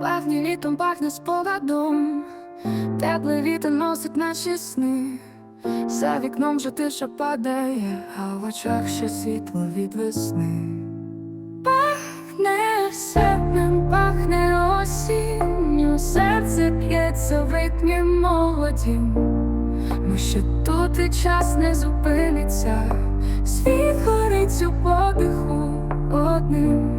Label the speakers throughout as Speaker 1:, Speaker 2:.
Speaker 1: Пахне літом, пахне спогадом, теплий вітер носить наші сни. За вікном вже тиша падає, а в очах ще світло від весни. Пахне серпнем, пахне осінню, серце б'ється в ритмі молоді. Ми ще тут і час не зупиниться, світ горить у подиху одним.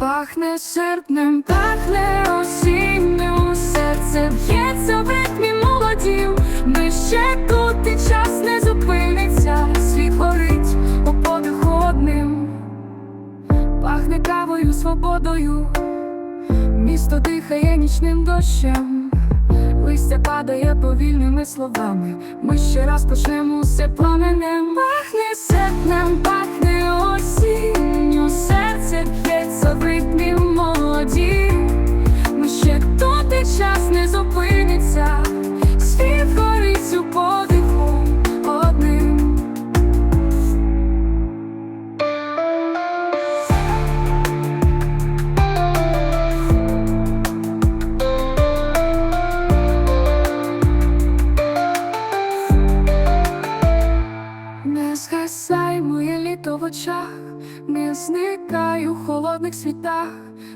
Speaker 1: Пахне серпнем, пахне осінню, серце б'ється в ритмі молодів. Ми ще тут і час не зупиниться, світ горить у подиху. Пахне кавою, свободою, місто дихає нічним дощем. Листя падає повільними словами. Ми ще раз почнемо усе пламенем. Пахне серпнем, пахне літо в очах, не зникай у холодних світах.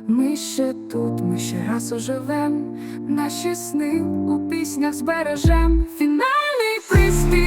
Speaker 1: Ми ще тут, ми ще раз оживем, наші сни у піснях збережем. Фінальний приспів.